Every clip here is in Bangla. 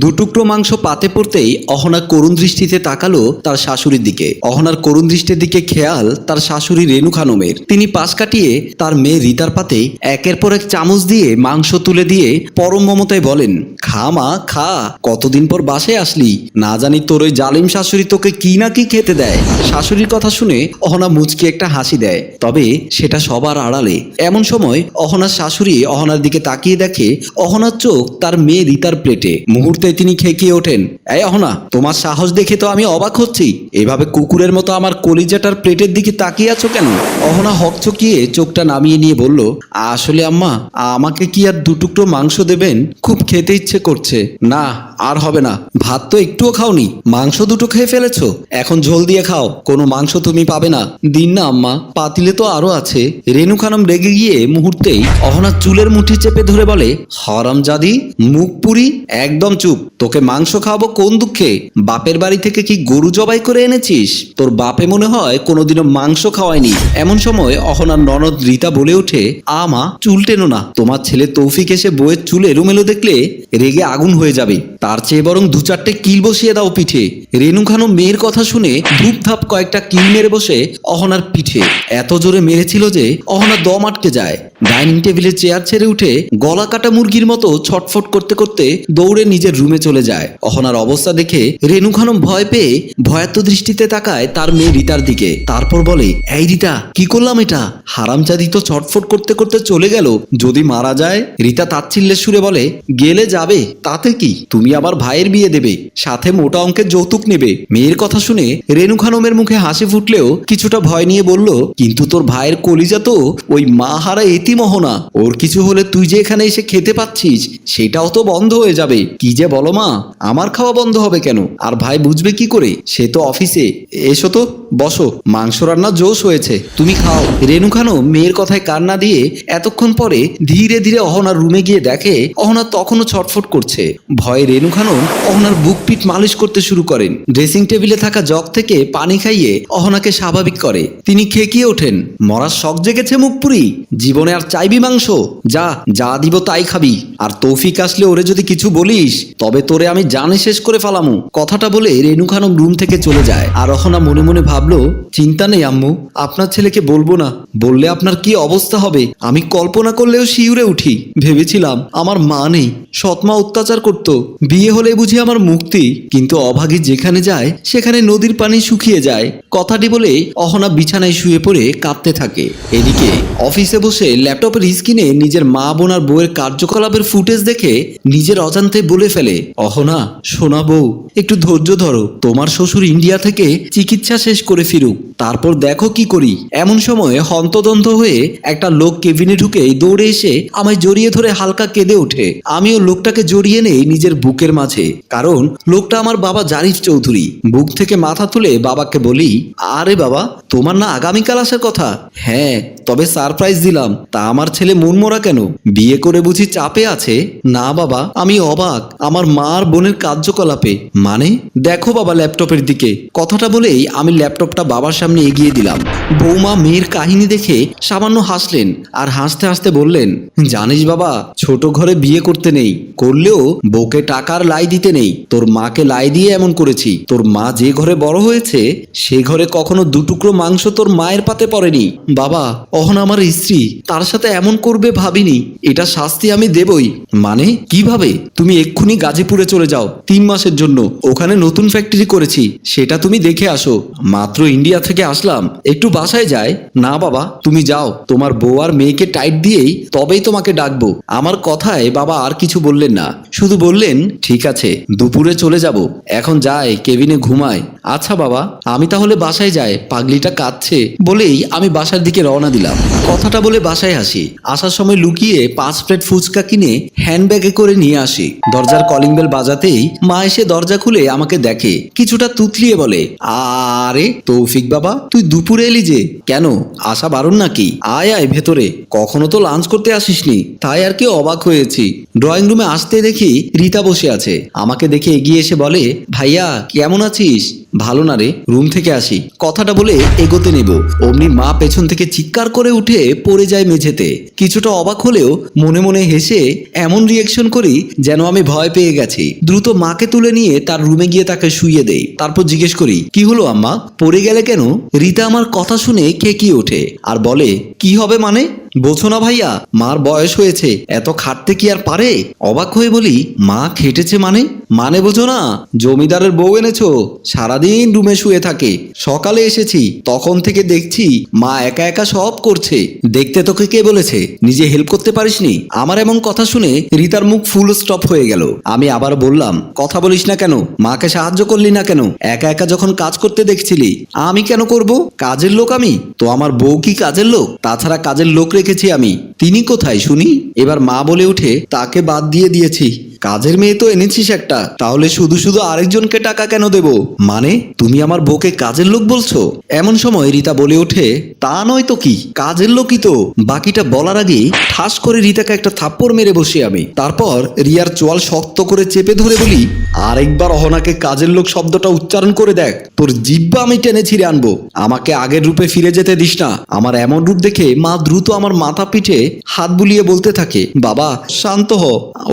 দুটুকরো মাংস পাতে পড়তেই অহনা করুণ দৃষ্টিতে তাকালো তার শাশুড়ির দিকে। অহনার করুণ দৃষ্টির দিকে খেয়াল তার শাশুড়ি রেণু খানমের। তিনি পাশ কাটিয়ে তার মেয়ে রিতার পাতে একের পর এক চামচ দিয়ে মাংস তুলে দিয়ে পরম মমতায় বলেন, খা মা, খা, কতদিন পর বাসে আসলি? না জানি তোর ওই জালিম শাশুড়ি তোকে কি না কি খেতে দেয়। শাশুড়ির কথা শুনে অহনা মুচকি একটা হাসি দেয়। তবে সেটা সবার আড়ালে। এমন সময় অহনার শাশুড়ি অহনার দিকে তাকিয়ে দেখে অহনার চোখ তার মেয়ে রিতার প্লেটে। মুহূর্তে তিনি খেকিয়ে ওঠেন। এই অহনা, তোমার সাহস দেখে তো আমি অবাক হচ্ছি। এভাবে কুকুরের মতো আমার কলিজাটার প্লেটের দিকে তাকিয়ে আছো কেন? অহনা হকচকিয়ে চোখটা নামিয়ে নিয়ে বলল, আসলে আম্মা, আমাকে কি আর দুটুকরো মাংস দেবেন? খুব খেতে ইচ্ছে করছে। না আর হবে না। ভাত তো একটুও খাওনি। মাংস দুটো খেয়ে ফেলেছ? এখন ঝোল দিয়ে খাও। কোনো মাংস তুমি পাবে না। দিন না, আম্মা। পাতিলে তো আরও আছে। রেনু খানম রেগে গিয়ে মুহূর্তেই অহনা চুলের মুঠি চেপে ধরে বলে হরম জাদি মুখ পুরি, একদম চুপ। তোকে মাংস খাওয়াবো কোন দুঃখে? বাপের বাড়ি থেকে কি গরু জবাই করে এনেছিস? তোর বাপে মনে হয় কোনোদিনও মাংস খাওয়ায়নি। এমন সময় অহনার ননদ রীতা বলে ওঠে, আ মা, চুল টেনো না। তোমার ছেলে তৌফিক এসে বইয়ের চুল এলোমেলো দেখলে রেগে আগুন হয়ে যাবে। তার চেয়ে বরং দু চারটে কিল বসিয়ে দাও পিঠে। রেনু খানম মেয়ের কথা শুনে ধূপ ধাপ কয়েকটা কিল মেরে বসে অহনার পিঠে। এত জোরে মেরেছিল যে অহনা দম আটকে যায়। ডাইনিং টেবিলে চেয়ার ছেড়ে উঠে গলা কাটা মুরগির মতো ছটফট করতে করতে দৌড়ে নিজের রুমে চলে যায়। অহনার অবস্থা দেখে রেণু খানম ভয় পেয়ে ভয়াত্ম দৃষ্টিতে তাকায় তার মেয়ে রিতার দিকে। তারপর বলে, এই রিতা, কি করলাম এটা? হারামজাদি তো ছটফট করতে করতে চলে গেল। যদি মারা যায়? রিতা তাচ্ছিল্যের সুরে বলে, গেলে যাবে, তাতে কি? তুমি আবার ভাইয়ের বিয়ে দেবে, সাথে মোটা অঙ্কের যৌতুক নেবে। মেয়ের কথা শুনে রেণু খানমের মুখে হাসি ফুটলেও কিছুটা ভয় নিয়ে বলল, কিন্তু তোর ভাইয়ের কলিজা তো ওই মা হারা এতিমহনা ওর কিছু হলে তুই যে এখানে এসে খেতে পাচ্ছিস, সেটাও তো বন্ধ হয়ে যাবে। কি যে বলো মা, আমার খাওয়া বন্ধ হবে কেন? আর ভাই বুঝবে কি করে? সে তো অফিসে এসো তো। বসো, মাংস রান্না জোশ হয়েছে। তুমি খাও। রেণু খানম মেয়ের কথায় কান্না দিয়ে এতক্ষণ পরে ধীরে ধীরে অহনার রুমে গিয়ে দেখে, অহনা তখনও ছটফট করছে। ভয়ে রেণু খানম অহনার বুক পিঠ মালিশ করতে শুরু করেন। ড্রেসিং টেবিলে থাকা জগ থেকে পানি খাইয়ে অহনাকে স্বাভাবিক করে। তিনি খেকিয়ে ওঠেন। মরার শখ জেগেছে মুখপুরি। জীবনে আর চাইবি মাংস। যা যা দিব তাই খাবি। আর তৌফিক আসলে ওরে যদি কিছু বলিস, তবে তোরে আমি জানে শেষ করে ফালামু। কথাটা বলে রেণু খানম রুম থেকে চলে যায়। আর অহনা মনে মনে ভাবলো, চিন্তা নেই আম্মু, আপনার ছেলেকে বলব না। বললে আপনার কি অবস্থা হবে? আমি কল্পনা করলেও শিউরে উঠি। ভেবেছিলাম, আমার মা নেই, সৎমা অত্যাচার করত। বিয়ে হলে বুঝি আমার মুক্তি। কিন্তু অভাগী যেখানে যায়, সেখানে নদীর পানি শুকিয়ে যায়। কথাটি বলে অহনা বিছানায় শুয়ে পড়ে কাঁদতে থাকে। এদিকে অফিসে বসে ল্যাপটপের স্ক্রিনে নিজের মা বোন আর বউয়ের কার্যকলাপের ফুটেজ দেখে নিজের অজান্তে বলে ফেলে, অহনা শোনা বউ, একটু ধৈর্য ধরো। তোমার শ্বশুর ইন্ডিয়া থেকে চিকিৎসা শেষ করে ফিরুক, তারপর দেখো কি করি। এমন সময় হন্তদন্ত হয়ে একটা লোক কেবিনে ঢুকে দৌড়ে এসে আমায় জড়িয়ে ধরে হালকা কেঁদে ওঠে। আমিও লোকটাকে জড়িয়ে নেই নিজের বুকের মাঝে, কারণ লোকটা আমার বাবা জারিফ চৌধুরী। বুক থেকে মাথা তুলে বাবাকে বলি, আরে বাবা, তোমার না আগামীকাল আসার কথা? হ্যাঁ তবে সারপ্রাইজ দিলাম, তা আমার ছেলে মনমরা কেন? বিয়ে করে বুঝি চাপে আছে? না বাবা, আমি অবাক, আমার মার বোনের কার্যকলাপে। মানে? দেখো বাবা ল্যাপটপের দিকে। কথাটা বলেই আমি ল্যাপটপটা বাবার সামনে এগিয়ে দিলাম। বৌমা মেয়ের কাহিনী দেখে সামান্য হাসলেন আর হাসতে হাসতে বললেন, জানিস বাবা, ছোট ঘরে বিয়ে করতে নেই, করলেও বউকে টাকার লাই দিতে নেই। তোর মাকে লাই দিয়ে এমন করেছি। তোর মা যে ঘরে বড় হয়েছে, সে ঘরে কখনো দুটুকরো মাংস তোর মায়ের পাতে পড়েনি। বাবা, অহন আমার স্ত্রী, তার সাথে এমন করবে ভাবিনি। এটা শাস্তি আমি দেবই। মানে কীভাবে? তুমি এক্ষুনি গাজীপুরে চলে যাও। তিন মাসের জন্য ওখানে নতুন ফ্যাক্টরি করেছি। সেটা তুমি দেখে আসো। মাত্র ইন্ডিয়া থেকে আসলাম। একটু বাসায় যায় না বাবা, তুমি যাও। তোমার বউ আর মেয়েকে টাইট দিয়েই তবেই তোমাকে ডাকবো। আমার কথায় বাবা আর কিছু বললেন না। শুধু বললেন, ঠিক আছে, দুপুরে চলে যাব। এখন যায় কেবিনে ঘুমায় আচ্ছা বাবা, আমি তাহলে বাসায় যাই। পাগলিটা কাঁদছে বলেই আমি বাসার দিকে রওনা দিলাম। কথাটা বলে বাসায় আসি। আসার সময় লুকিয়ে পাঁচ প্লেট ফুচকা কিনে হ্যান্ডব্যাগে করে নিয়ে আসি। দরজার কলিং বেল বাজাতেই মা এসে দরজা খুলে আমাকে দেখে। কিছুটা তুতলিয়ে বলে আরে তৌফিক বাবা, তুই দুপুরে এলি যে। কেন? আসা বারণ নাকি? আয় আয় ভেতরে। কখনো তো লাঞ্চ করতে আসিসনি। তাই আর কি অবাক হয়েছি। ড্রয়িং রুমে আসতে দেখি রীতা বসে আছে। আমাকে দেখে এগিয়ে এসে বলে, ভাইয়া, কেমন আছিস? ভালো না রে, রুম থেকে আসি। কথাটা বলে এগোতে নেব। অমনি মা পেছন থেকে চিৎকার করে উঠে পড়ে যায় মেঝেতে। কিছুটা অবাক হলেও মনে মনে হেসে এমন রিয়েকশন করি যেন আমি ভয় পেয়ে গেছি। দ্রুত মাকে তুলে নিয়ে তার রুমে গিয়ে তাকে শুইয়ে দেই। তারপর জিজ্ঞেস করি, কি হলো আম্মা? পড়ে গেলে কেন? রীতা আমার কথা শুনে খেকিয়ে ওঠে আর বলে, কি হবে মানে? বোঝো না ভাইয়া, মার বয়স হয়েছে, এত খাটতে কি আর পারে? অবাক হয়ে বলি, মা খেটেছে মানে? মানে বোঝো না, জমিদারের বউ এনেছো, সারাদিন রুমে শুয়ে থাকে। সকালে এসেছি, তখন থেকে দেখছি, মা একা একা সব করছে। দেখতে তোকে কে বলেছে? নিজে হেল্প করতে পারিসনি? আমার এমন কথা শুনে রিতার মুখ ফুল স্টপ হয়ে গেল। আমি আবার বললাম, কথা বলিস না কেন? মাকে সাহায্য করলি না কেন? একা একা যখন কাজ করতে দেখছিলি, আমি কেন করব? কাজের লোক আমি? তো আমার বউ কি কাজের লোক? তাছাড়া কাজের লোক রেখেছি আমি। তিনি কোথায় শুনি? এবার মা বলে উঠে তাকে বাদ দিয়ে দিয়েছি। কাজের মেয়ে তো এনেছিস একটা। তাহলে শুধু শুধু আরেকজনকে টাকা কেন দেব? মানে তুমি আমার বউকে কাজের লোক বলছো? এমন সময় রীতা বলে ওঠে, তা নয় তো কি? কাজের লোকই তো। বাকিটা বলার আগে ঠাস করে রীতাকে একটা থাপ্পড় মেরে বসি আমি। তারপর রিয়ার চোয়াল শক্ত করে চেপে ধরে বলি, আরেকবার অহনাকে কাজের লোক শব্দটা উচ্চারণ করে দেখ। তোর জিব্বা আমি টেনে ছিঁড়ে আনব। আমাকে আগের রূপে ফিরে যেতে দিস না। আমার এমন রূপ দেখে মা দ্রুত আমার মাথা পিঠে হাত বুলিয়ে বলতে থাকে, বাবা, শান্ত হ।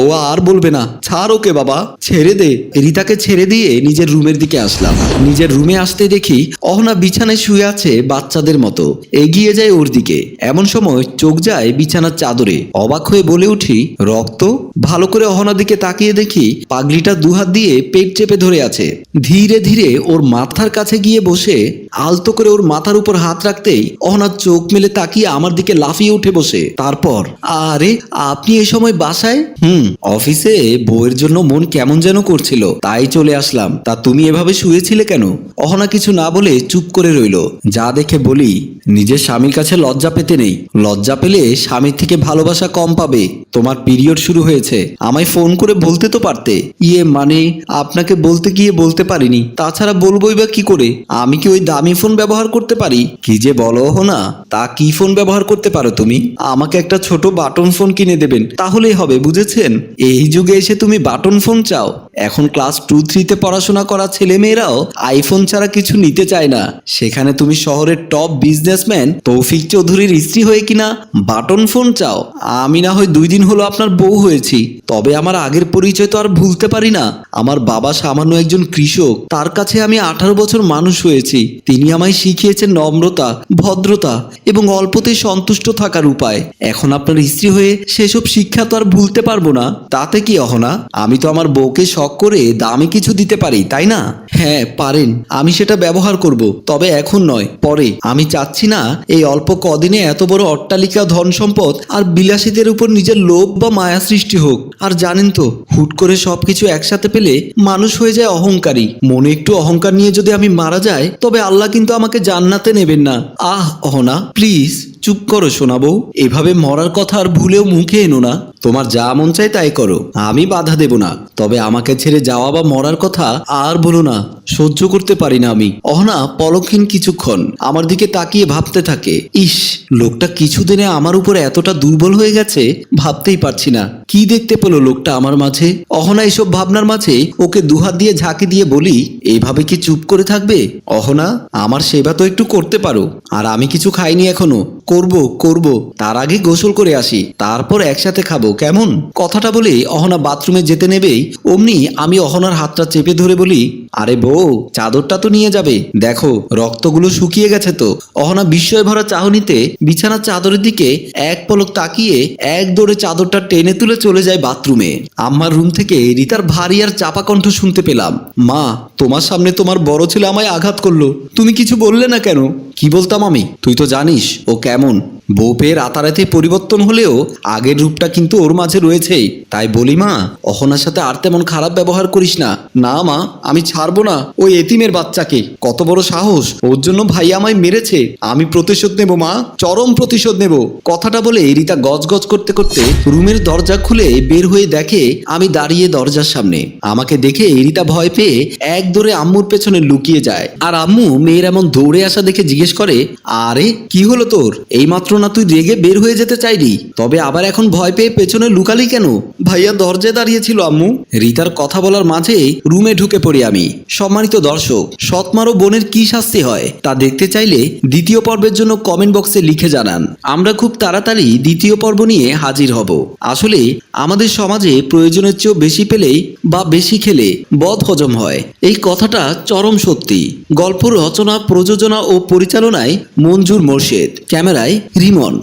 ও আর বলবে না। ছাড় ওকে বাবা। ছেড়ে দে। রিতাকে ছেড়ে দিয়ে নিজের রুমের দিকে আসলাম। নিজের রুমে আসতে দেখি অহনা বিছানায় শুয়ে আছে বাচ্চাদের মতো। এগিয়ে যায় ওর দিকে। এমন সময় চোখ যায় বিছানার চাদরে। অবাক হয়ে বলে উঠি, রক্ত? ভালো করে অহনার দিকে তাকিয়ে দেখি পাগলিটা দুহাত দিয়ে পেট চেপে ধরে আছে। ধীরে ধীরে ওর মাথার কাছে গিয়ে বসে, আলতো করে ওর মাথার উপর হাত রাখতেই অহনার চোখ মেলে তাকিয়ে আমার দিকে লাফিয়ে উঠে বসে। তারপর, আরে, আপনি এ সময় বাসায়? হুম, অফিসে। বউয়ের জন্য মন কেমন যেন করছিল, তাই চলে আসলাম। তা তুমি এভাবে শুয়েছিলে কেন? অহনা কিছু না বলে চুপ করে রইল। যা দেখে বলি, নিজের স্বামীর কাছে লজ্জা পেতে নেই। লজ্জা পেলে স্বামীর থেকে ভালোবাসা কম পাবে। তোমার পিরিয়ড শুরু হয়েছে। আমায় ফোন করে বলতে তো পারতে। ইয়ে মানে আপনাকে বলতে গিয়ে বলতে পারিনি। তাছাড়া বলবোই বা কি করে? আমি কি ওই দামি ফোন ব্যবহার করতে পারি? কি যে বলো না তা কি ফোন ব্যবহার করতে পারো তুমি? আমাকে একটা ছোট বাটন ফোন কিনে দেবেন, তাহলেই হবে, বুঝেছেন? এই যুগে এসে তুমি বাটন ফোন চাও। এখন ক্লাস টু, থ্রিতে পড়াশোনা করা ছেলে মেয়েরাও আইফোন ছাড়া কিছু নিতে চায় না। সেখানে তুমি শহরের টপ বিজনেসম্যান তৌফিক চৌধুরীর স্ত্রী হয়ে কিনা বাটন ফোন চাও। আমি না হয় দুই দিন হলো আপনার বউ হয়েছি। তবে আমার আগের পরিচয় তো আর ভুলতে পারি না। আমার বাবা সামান্য একজন কৃষক। তার কাছে আমি আঠারো বছর মানুষ হয়েছি। তিনি আমায় শিখিয়েছেন নম্রতা, ভদ্রতা এবং অল্পতেই সন্তুষ্ট থাকার উপায়। এখন আপনার স্ত্রী হয়ে সেসব শিক্ষা তো আর ভুলতে পারব না। তাতে কি অহনা, আমি তো আমার বউকে শখ করে দামি কিছু দিতে পারি, তাই না? হ্যাঁ পারেন, আমি সেটা ব্যবহার করব, তবে এখন নয়, পরে। আমি চাচ্ছি না এই অল্প কদিনে এত বড় অট্টালিকা ধন সম্পদ আর বিলাসীদের উপর নিজের লোভ বা মায়া সৃষ্টি হোক। আর জানেন তো, হুট করে সবকিছু একসাথে পেলে মানুষ হয়ে যায় অহংকারী। মনে একটু অহংকার নিয়ে যদি আমি মারা যাই, তবে আল্লাহ কিন্তু আমাকে জান্নাতে নেবেন না। আহ, অহনা, প্লিজ। চুপ করো শোনাবো। এভাবে মরার কথা আর ভুলেও মুখে এনো না। তোমার যা মন চাই তাই করো। আমি বাধা দেব না। তবে আমাকে ছেড়ে যাওয়া বা মরার কথা আর বলো না। সহ্য করতে পারি না আমি। অহনা পলকহীন কিছুক্ষণ আমার দিকে তাকিয়ে ভাবতে থাকে। ইস, লোকটা কিছুদিনে আমার উপরে এতটা দুর্বল হয়ে গেছে, ভাবতেই পারছি না। কি দেখতে পেল লোকটা আমার মাঝে? অহনা এসব ভাবনার মাঝে ওকে দুহাত দিয়ে ঝাঁকি দিয়ে বলি এইভাবে কি চুপ করে থাকবে? অহনা, আমার সেবা তো একটু করতে পারো। আর আমি কিছু খাইনি এখনও। করব করব। তার আগে গোসল করে আসি। তারপর একসাথে খাব, কেমন? কথাটা বলে অহনা বাথরুমে যেতে নেবেই। অমনি আমি অহনার হাতটা চেপে ধরে বলি, আরে বউ চাদরটা তো নিয়ে যাবে। দেখো, রক্তগুলো শুকিয়ে গেছে তো। অহনা বিস্ময় ভরা চাহনিতে বিছানার চাদরের দিকে এক পলক তাকিয়ে এক দৌড়ে চাদরটা টেনে তুলে চলে যায় বাথরুমে। আম্মার রুম থেকে রিতার ভারী আর চাপা কণ্ঠ শুনতে পেলাম। মা, তোমার সামনে তোমার বড় ছেলে আমায় আঘাত করল। তুমি কিছু বললে না কেন? কি বলতাম আমি? তুই তো জানিস, ও কেমন? বউ পেয়ে রাতারাতি পরিবর্তন হলেও আগের রূপটা কিন্তু ওর মাঝে রয়েছেই। তাই বলি মা, অহনার সাথে আর তেমন খারাপ ব্যবহার করিস না। না মা, আমি ছাড়বো না ওই এতিমের বাচ্চাকে। কত বড় সাহস, ওর জন্য ভাই আমায় মেরেছে। আমি প্রতিশোধ নেব মা, চরম প্রতিশোধ নেব। কথাটা বলে রিতা গজগজ করতে করতে রুমের দরজা খুলে বের হয়ে দেখে আমি দাঁড়িয়ে দরজার সামনে। আমাকে দেখে রিতা ভয় পেয়ে এক দৌড়ে আম্মুর পেছনে লুকিয়ে যায়। আর আম্মু মেয়ের এমন দৌড়ে আসা দেখে জিজ্ঞেস করে, আরে, কি হলো তোর? এইমাত্র না তুই রেগে বের হয়ে যেতে চাইলি? তবে আবার এখন ভয় পেয়ে পেছনে লুকালি কেন? ভাইয়া দরজায় দাঁড়িয়েছিল, আম্মু। রিতার কথা বলার মাঝে রুমে ঢুকে পড়ি আমি। সম্মানিত দর্শক সৎমারও বোনের কি শাস্তি হয়, তা দেখতে চাইলে দ্বিতীয় পর্বের জন্য কমেন্ট বক্সে লিখে জানান। আমরা খুব তাড়াতাড়ি দ্বিতীয় পর্ব নিয়ে হাজির হব। আসলে আমাদের সমাজে প্রয়োজনের চেয়েও বেশি পেলেই বা বেশি খেলে বদ হজম হয়। এই কথাটা চরম সত্যি। গল্প রচনা, প্রযোজনা ও পরিচালনায় মঞ্জুর মোর্শেদ। ক্যামেরায় রিমন